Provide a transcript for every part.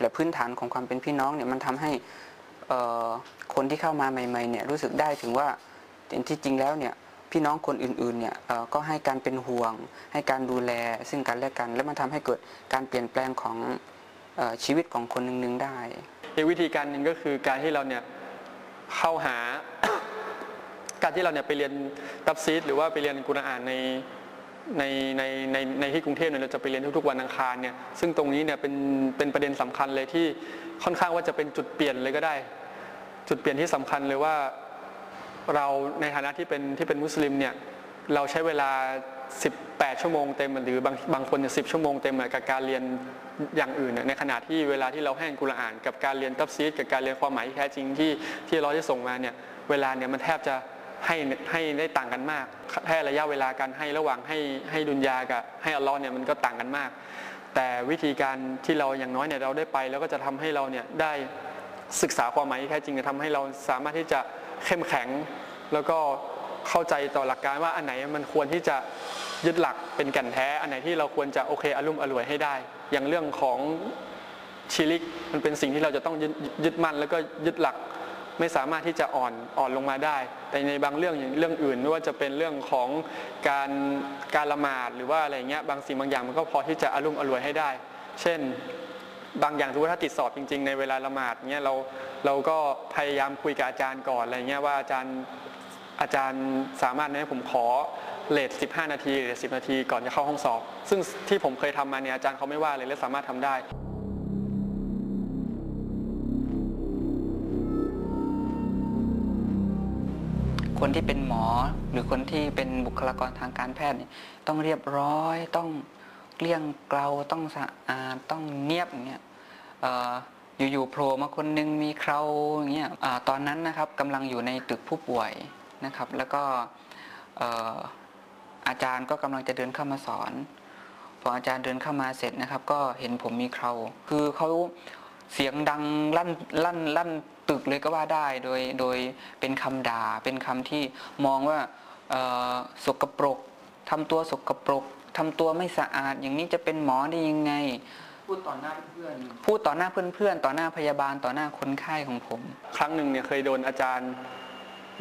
และพื้นฐานของความเป็นพี่น้องเนี่ยมันทำให้คนที่เข้ามาใหม่ๆเนี่ยรู้สึกได้ถึงว่าที่จริงแล้วเนี่ยพี่น้องคนอื่นๆเนี่ยก็ให้การเป็นห่วง ให้การดูแลซึ่งกันและกัน และมันทำให้เกิดการเปลี่ยนแปลงของออชีวิตของคนหนึ่งๆได้อีกวิธีการหนึ่งก็คือการที่เราเนี่ยเข้าหา การที่เราเนี่ยไปเรียนตับซีดหรือว่าไปเรียนกุรอานใน ในในในในที่กรุงเทพเนี่ยเราจะไปเรียนทุกๆวันอังคารเนี่ยซึ่งตรงนี้เนี่ยเป็นเป็นประเด็นสำคัญเลยที่ค่อนข้างว่าจะเป็นจุดเปลี่ยนเลยก็ได้ จุดเปลี่ยนที่สำคัญเลยว่าเราในฐานะที่เป็นที่เป็นมุสลิมเนี่ยเราใช้เวลา 18 ชั่วโมงเต็มหรือบางบางคนเนี่ย10ชั่วโมงเต็มกับการเรียนอย่างอื่นในขณะที่เวลาที่เราให้กุรอาน กับการเรียนตับซีดกับการเรียนความหมายที่แท้จริงที่ที่เราจะส่งมาเนี่ยเวลาเนี่ยมันแทบจะ ให้ให้ได้ต่างกันมากแค่ระยะเวลาการให้ระหว่างให้ให้ดุนยากับให้อัลลอฮ์เนี่ยมันก็ต่างกันมาก แต่วิธีการที่เราอย่างน้อยเนี่ยเราได้ไปแล้วก็จะทำให้เราเนี่ยได้ศึกษาความหมายที่แท้จริงจะทำให้เราสามารถที่จะเข้มแข็ง แล้วก็เข้าใจต่อหลักการว่าอันไหนมันควรที่จะยึดหลักเป็นแก่นแท้ อันไหนที่เราควรจะโอเคอารมณ์อร่วยให้ได้ อย่างเรื่องของชิลิกมันเป็นสิ่งที่เราจะต้องยึดยึดมั่น แล้วก็ยึดหลัก ไม่สามารถที่จะอ่อนอ่อนลงมาได้ แต่ในบางเรื่องอย่างเรื่องอื่น ไม่ว่าจะเป็นเรื่องของการการละหมาดหรือว่าอะไรเงี้ยบางสิ่งบางอย่างมันก็พอที่จะอารมณ์อรวยให้ได้ เช่นบางอย่างถือว่าถ้าติดสอบจริง ๆ ในเวลาละหมาดเงี้ยเราเราก็พยายามคุยกับอาจารย์ก่อนอะไรเงี้ยว่าอาจารย์อาจารย์สามารถให้ผมขอเลท15 นาทีหรือ10 นาทีก่อนจะเข้าห้องสอบ ซึ่งที่ผมเคยทำมาเนี่ยอาจารย์เขาไม่ว่าเลยและสามารถทำได้ คนที่เป็นหมอ หรือคนที่เป็นบุคลากรทางการแพทย์ต้องเรียบร้อย ต้องเกลี้ยงเกลาต้องสะอาดต้องเนียบอย่างเงี้ยอยู่ๆโผล่มาคนนึงมีเคราอย่างเงี้ยตอนนั้นนะครับกำลังอยู่ในตึกผู้ป่วยนะครับ แล้วก็เอ่ออาจารย์ก็กำลังจะเดินเข้ามาสอน พออาจารย์เดินเข้ามาเสร็จนะครับ ก็เห็นผมมีเคราคือเขาเสียงดังลั่นลั่นลั่น ตึกเลยก็ว่าได้โดยโดยเป็นคำด่าเป็นคำที่มองว่าเอ่อสกปรกทำตัวสกปรกทำตัวไม่สะอาด อย่างนี้จะเป็นหมอได้ยังไง พูดต่อหน้าเพื่อนพูดต่อหน้าเพื่อนๆ ต่อหน้าพยาบาลต่อหน้าคนไข้ของผม ครั้งหนึ่งเนี่ยเคยโดนอาจารย์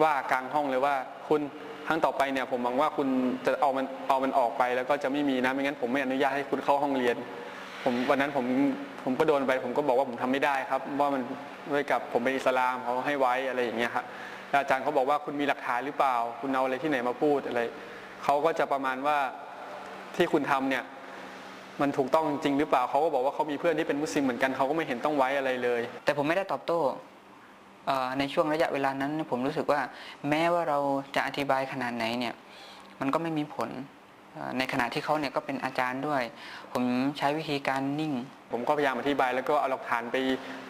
ว่ากลางห้องเลยว่าคุณครั้งต่อไปเนี่ยผมหวังว่าคุณจะเอามันเอามันออกไปแล้วก็จะไม่มีนะไม่งั้นผมไม่อนุญาตให้คุณเข้าห้องเรียน ผมวันนั้นผมผมก็โดนไป ผมก็บอกว่าผมทำไม่ได้ครับ ว่ามัน ด้วยกับผมเป็นอิสลามเขาให้ไว้อะไรอย่างเงี้ยครับอาจารย์เขาบอกว่าคุณมีหลักฐานหรือเปล่า คุณเอาอะไรที่ไหนมาพูดอะไรเขาก็จะประมาณว่าที่คุณทำเนี่ยมันถูกต้องจริงหรือเปล่าเขาก็บอกว่าเขามีเพื่อนที่เป็นมุสลิมเหมือนกันเขาก็ไม่เห็นต้องไว้อะไรเลย แต่ผมไม่ได้ตอบโต้ในช่วงระยะเวลานั้นผมรู้สึกว่า แม้ว่าเราจะอธิบายขนาดไหนเนี่ย มันก็ไม่มีผล ในขณะที่เขาเนี่ยก็เป็นอาจารย์ด้วย ผมใช้วิธีการนิ่ง ผมก็พยายามอธิบายแล้วก็เอาหลักฐานไป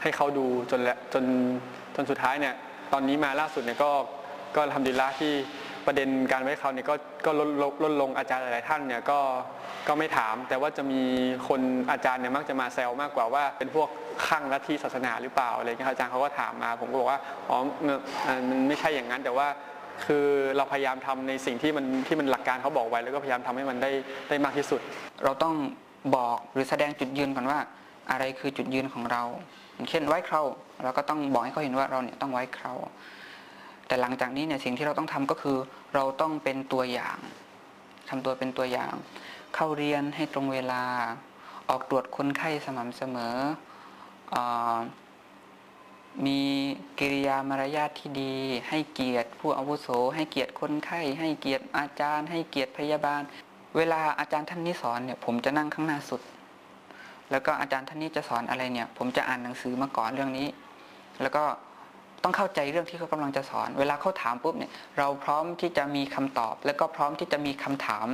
ให้เขาดูจนจนจนสุดท้ายเนี่ยตอนนี้มาล่าสุดเนี่ยก็ก็ทำดีละที่ประเด็นการไว้เขาเนี่ยก็ก็ลดลดลงอาจารย์หลายๆท่านเนี่ยก็ก็ไม่ถาม แต่ว่าจะมีคนอาจารย์เนี่ยมักจะมาแซวมากกว่าว่าเป็นพวกข้างลัทธิศาสนาหรือเปล่าอะไรเงี้ยอาจารย์เขาก็ถามมา ผมก็บอกว่าอ๋อมันไม่ใช่อย่างนั้นแต่ว่า คือเราพยายามทำในสิ่งที่มันที่มันหลักการเขาบอกไว้ แล้วก็พยายามทำให้มันได้ได้มากที่สุด เราต้องบอกหรือแสดงจุดยืนก่อนว่า อะไรคือจุดยืนของเรา เช่นไว้เคราเราก็ต้องบอกให้เขาเห็นว่าเราเนี่ยต้องไว้เคราแต่หลังจากนี้เนี่ยสิ่งที่เราต้องทำก็คือเราต้องเป็นตัวอย่างทำตัวเป็นตัวอย่าง เข้าเรียนให้ตรงเวลา ออกตรวจคนไข้สม่ำเสมอเออ มีกิริยามารยาทที่ดี ให้เกียรติผู้อาวุโส ให้เกียรติคนไข้ ให้เกียรติอาจารย์ ให้เกียรติพยาบาล เวลาอาจารย์ท่านนี้สอนเนี่ยผมจะนั่งข้างหน้าสุด แล้วก็อาจารย์ท่านนี้จะสอนอะไรเนี่ย ผมจะอ่านหนังสือมาก่อนเรื่องนี้ แล้วก็ต้องเข้าใจเรื่องที่เขากำลังจะสอน เวลาเขาถามปุ๊บเนี่ยเราพร้อมที่จะมีคำตอบ แล้วก็พร้อมที่จะมีคำถาม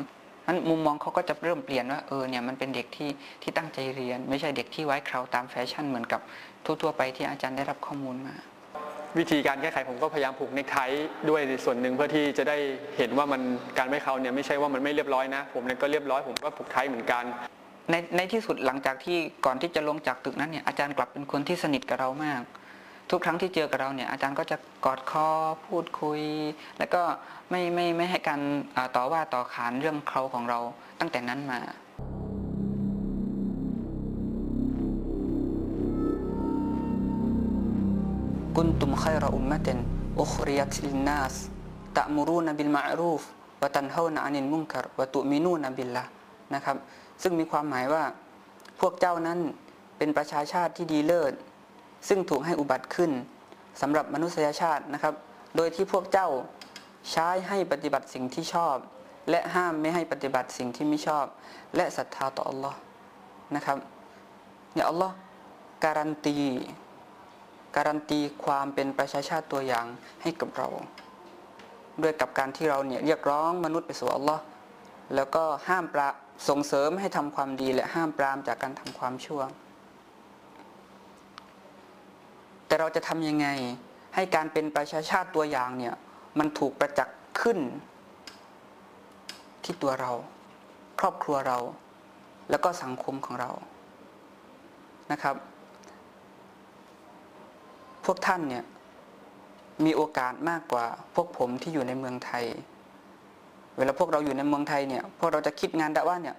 นั้นมุมมองเขาก็จะเริ่มเปลี่ยนว่าเออเนี่ยมันเป็นเด็กที่ที่ตั้งใจเรียน ไม่ใช่เด็กที่ไว้เคราวตามแฟชั่นเหมือนกับทั่วๆไปที่อาจารย์ได้รับข้อมูลมาวิธีการแก้ไขผมก็พยายามผูกเนคไทด้วยในส่วนหนึ่งเพื่อที่จะได้เห็นว่ามันการไม่เขาเนี่ยไม่ใช่ว่ามันไม่เรียบร้อยนะ ผมเนี่ยก็เรียบร้อยผมก็ผูกไทเหมือนกัน ในในที่สุดหลังจากที่ก่อนที่จะลงจากตึกนั้นเนี่ยอาจารย์กลับเป็นคนที่สนิทกับเรามาก ทุกครั้งที่เจอกับเราเนี่ยอาจารย์ก็จะกอดคอพูดคุย แล้วก็ไม่ไม่ไม่ให้การต่อว่าต่อขานเรื่องเขาของเราตั้งแต่นั้นมากุนตุมไครอุมมะเตนอุคริยัตลินนัสตะมรูนบิลมารูฟวะตันเฮานะอานินมุนกัรวะตุมินูนบิลละนะครับ ซึ่งมีความหมายว่าพวกเจ้านั้นเป็นประชาชาติที่ดีเลิศ ซึ่งถูกให้อุบัติขึ้นสำหรับมนุษยชาตินะครับ โดยที่พวกเจ้าใช้ให้ปฏิบัติสิ่งที่ชอบ และห้ามไม่ให้ปฏิบัติสิ่งที่ไม่ชอบ และศรัทธาต่ออัลลอฮ์นะครับเนี่ยอัลลอฮ์การันตี การันตีความเป็นประชาชาติตัวอย่างให้กับเรา ด้วยกับการที่เราเนี่ยเรียกร้องมนุษย์ไปสู่อัลลอฮ์แล้วก็ห้ามปราส่งเสริมให้ทำความดีและห้ามปรามจากการทำความชั่ว แต่เราจะทำยังไงให้การเป็นประชาชาติตัวอย่างเนี่ยมันถูกประจักษ์ขึ้น ที่ตัวเรา ครอบครัวเรา แล้วก็สังคมของเรานะครับ พวกท่านเนี่ยมีโอกาสมากกว่าพวกผมที่อยู่ในเมืองไทย เวลาพวกเราอยู่ในเมืองไทยเนี่ยพวกเราจะคิดงานดะว่าเนี่ย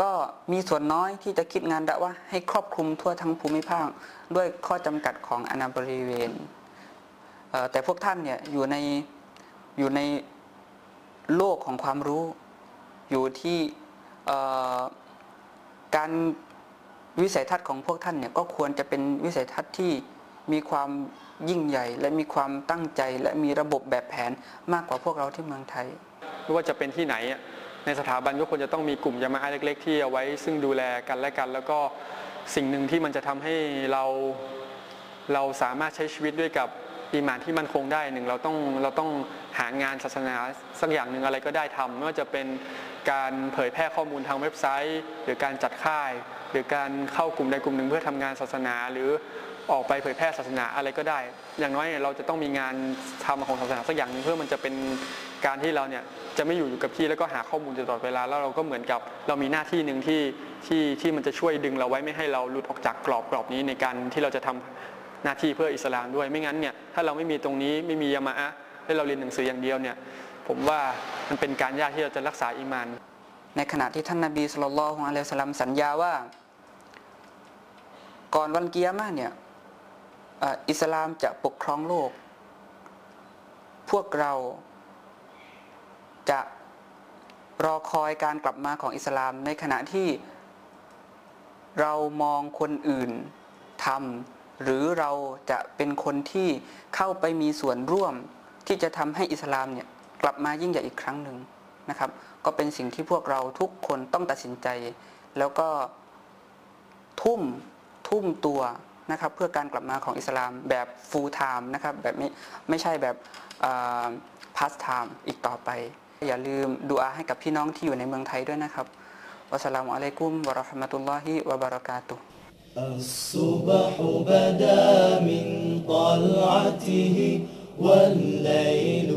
ก็มีส่วนน้อยที่จะคิดงานดะว่าให้ครอบคลุมทั่วทั้งภูมิภาค ด้วยข้อจำกัดของอาณาบริเวณ แต่พวกท่านเนี่ยอยู่ในอยู่ในโลกของความรู้ อยู่ที่การวิสัยทัศน์ของพวกท่านเนี่ยก็ควรจะเป็นวิสัยทัศน์ที่มีความยิ่งใหญ่ และมีความตั้งใจ และมีระบบแบบแผนมากกว่าพวกเราที่เมืองไทยไม่ว่าจะเป็นที่ไหน ในสถาบันก็ควรจะต้องมีกลุ่มยามาอาเล็ก ๆ ที่เอาไว้ ซึ่งดูแลกันและกัน แล้วก็สิ่งหนึ่งที่มันจะทำให้เราเราสามารถใช้ชีวิตด้วยกับอีมานที่มันคงได้หนึ่งเราต้องเราต้องหางานศาสนาสักอย่างหนึ่งอะไรก็ได้ทำไม่ว่าจะเป็นการเผยแพร่ข้อมูลทางเว็บไซต์ หรือการจัดค่าย หรือการเข้ากลุ่มใดกลุ่มหนึ่งเพื่อทำงานศาสนาหรือ ออกไปเผยแพร่ศาสนาอะไรก็ได้ อย่างน้อยเราจะต้องมีงานทำของศาสนาสักอย่างหนึ่งเพื่อมันจะเป็นการที่เราเนี่ยจะไม่อยู่อยู่กับที่แล้วก็หาข้อมูลตลอดเวลาแล้วเราก็เหมือนกับเรามีหน้าที่หนึ่งที่ที่ที่มันจะช่วยดึงเราไว้ไม่ให้เราหลุดออกจากกรอบกรอบนี้ในการที่เราจะทำหน้าที่เพื่ออิสลามด้วยไม่งั้นเนี่ยถ้าเราไม่มีตรงนี้ไม่มียามะอะให้เราเรียนหนังสืออย่างเดียวเนี่ยผมว่ามันเป็นการยากที่เราจะรักษาอิมาน ในขณะที่ท่านนาบีสุลต่านของอะลัยสลัมสัญญาว่า ก่อนวันเกียร์มาเนี่ย อิสลามจะปกครองโลก พวกเราจะรอคอยการกลับมาของอิสลามในขณะที่เรามองคนอื่นทำหรือเราจะเป็นคนที่เข้าไปมีส่วนร่วมที่จะทำให้อิสลามเนี่ยกลับมายิ่งใหญ่อีกครั้งหนึ่งนะครับ ก็เป็นสิ่งที่พวกเราทุกคนต้องตัดสินใจ แล้วก็ทุ่มทุ่มตัว นะครับเพื่อการกลับมาของอิสลามแบบ full time นะครับแบบไม่ไม่ใช่แบบ past time อีกต่อไป อย่าลืมดูอาให้กับพี่น้องที่อยู่ในเมืองไทยด้วยนะครับวัสลามุอะลัยกุมวะราะห์มะตุลลอฮิวะบารากาตุ الصبح بدا من طلعته والليل